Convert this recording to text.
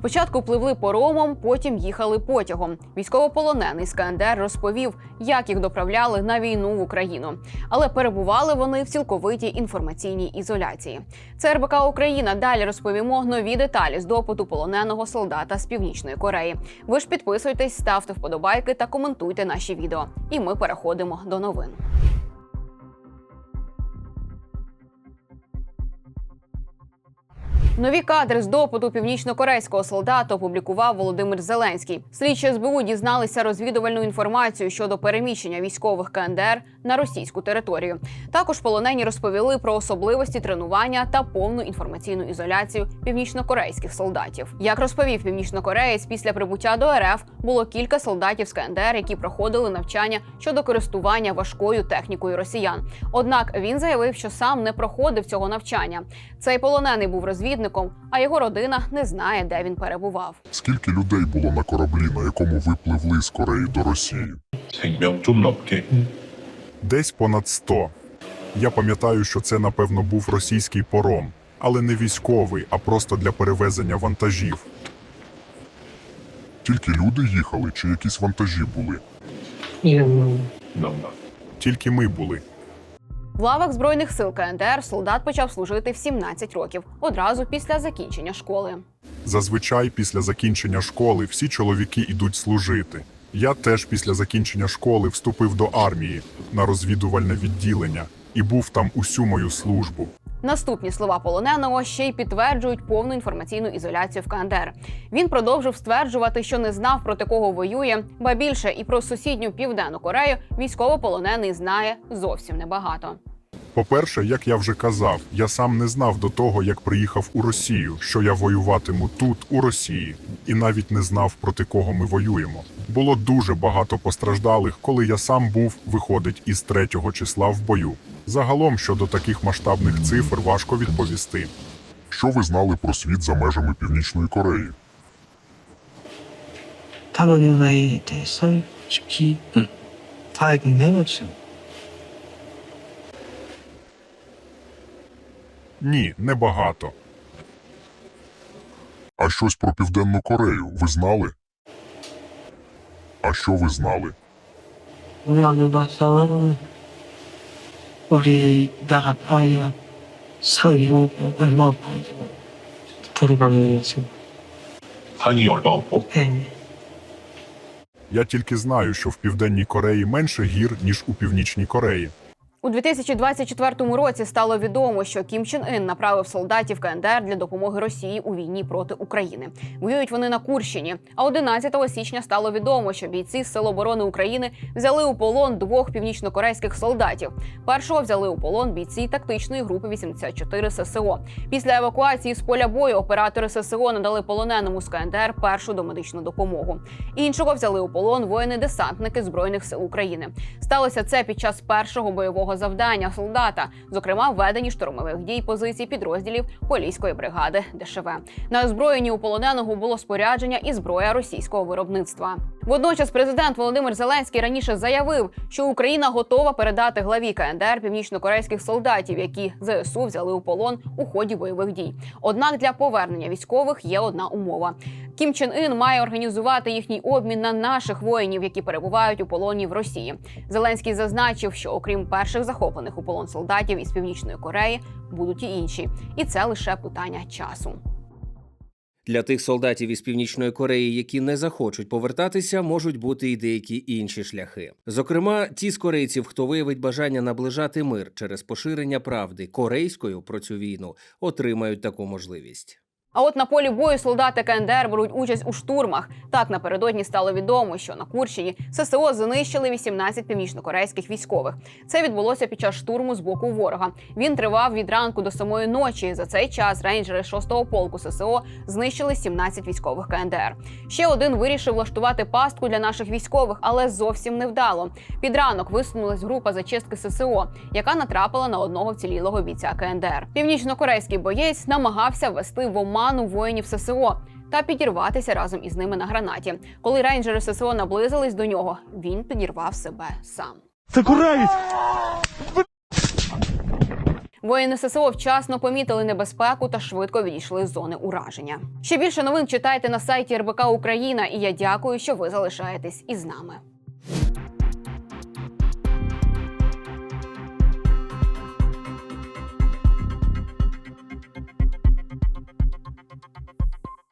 Спочатку пливли поромом, потім їхали потягом. Військовополонений з КНДР розповів, як їх доправляли на війну в Україну. Але перебували вони в цілковитій інформаційній ізоляції. Це РБК Україна. Далі розповімо нові деталі з допиту полоненого солдата з північної Кореї. Ви ж підписуйтесь, ставте вподобайки та коментуйте наші відео. І ми переходимо до новин. Нові кадри з допиту північнокорейського солдата опублікував Володимир Зеленський. Слідчі СБУ дізналися розвідувальну інформацію щодо переміщення військових КНДР на російську територію. Також полонені розповіли про особливості тренування та повну інформаційну ізоляцію північнокорейських солдатів. Як розповів північнокореєць, після прибуття до РФ було кілька солдатів з КНДР, які проходили навчання щодо користування важкою технікою росіян. Однак він заявив, що сам не проходив цього навчання. Цей полонений був бортиком, а його родина не знає, де він перебував. Скільки людей було на кораблі, на якому випливли з Кореї до Росії? Десь понад 100. Я пам'ятаю, що це напевно був російський пором, але не військовий, а просто для перевезення вантажів. Тільки люди їхали, чи якісь вантажі були? Тільки ми були. В лавах збройних сил КНДР солдат почав служити в 17 років, одразу після закінчення школи. Зазвичай після закінчення школи всі чоловіки йдуть служити. Я теж після закінчення школи вступив до армії на розвідувальне відділення і був там усю мою службу. Наступні слова полоненого ще й підтверджують повну інформаційну ізоляцію в КНДР. Він продовжив стверджувати, що не знав проти кого воює, ба більше і про сусідню південну Корею військовополонений знає зовсім небагато. По-перше, як я вже казав, я сам не знав до того, як приїхав у Росію, що я воюватиму тут, у Росії, і навіть не знав, проти кого ми воюємо. Було дуже багато постраждалих, коли я сам був, виходить, із третього числа в бою. Загалом щодо таких масштабних цифр важко відповісти. Що ви знали про світ за межами Північної Кореї? 타 Ні, небагато. А щось про Південну Корею ви знали? А що ви знали? Вони бачили Орії Дагапая Сою Мапу Турбаниці. Я тільки знаю, що в Південній Кореї менше гір, ніж у Північній Кореї. У 2024 році стало відомо, що Кім Чен Ін направив солдатів КНДР для допомоги Росії у війні проти України. Воюють вони на Курщині. А 11 січня стало відомо, що бійці з Сил оборони України взяли у полон двох північнокорейських солдатів. Першого взяли у полон бійці тактичної групи 84 ССО. Після евакуації з поля бою оператори ССО надали полоненому з КНДР першу домедичну допомогу. Іншого взяли у полон воїни-десантники збройних сил України. Сталося це під час першого бойового завдання солдата, зокрема введені штурмових дій позицій підрозділів Поліської бригади ДШВ. На озброєнні у полоненого було спорядження і зброя російського виробництва. Водночас президент Володимир Зеленський раніше заявив, що Україна готова передати главі КНДР північнокорейських солдатів, які ЗСУ взяли у полон у ході бойових дій. Однак для повернення військових є одна умова: Кім Чен Ін має організувати їхній обмін на наших воїнів, які перебувають у полоні в Росії. Зеленський зазначив, що окрім перших захоплених у полон солдатів із північної Кореї, будуть і інші, і це лише питання часу. Для тих солдатів із північної Кореї, які не захочуть повертатися, можуть бути і деякі інші шляхи. Зокрема, ті з корейців, хто виявить бажання наближати мир через поширення правди корейською про цю війну, отримають таку можливість. А от на полі бою солдати КНДР беруть участь у штурмах. Так напередодні стало відомо, що на Курщині ССО знищили 18 північнокорейських військових. Це відбулося під час штурму з боку ворога. Він тривав від ранку до самої ночі. За цей час рейнджери 6-го полку ССО знищили 17 військових КНДР. Ще один вирішив влаштувати пастку для наших військових, але зовсім не вдало. Під ранок висунулась група зачистки ССО, яка натрапила на одного вцілілого бійця КНДР. Північнокорейський боєць намагався ввести в оману воїнів ССО та підірватися разом із ними на гранаті. Коли рейнджери ССО наблизились до нього, він підірвав себе сам. Це кореєць! Воїни ССО вчасно помітили небезпеку та швидко відійшли з зони ураження. Ще більше новин читайте на сайті РБК Україна, і я дякую, що ви залишаєтесь із нами.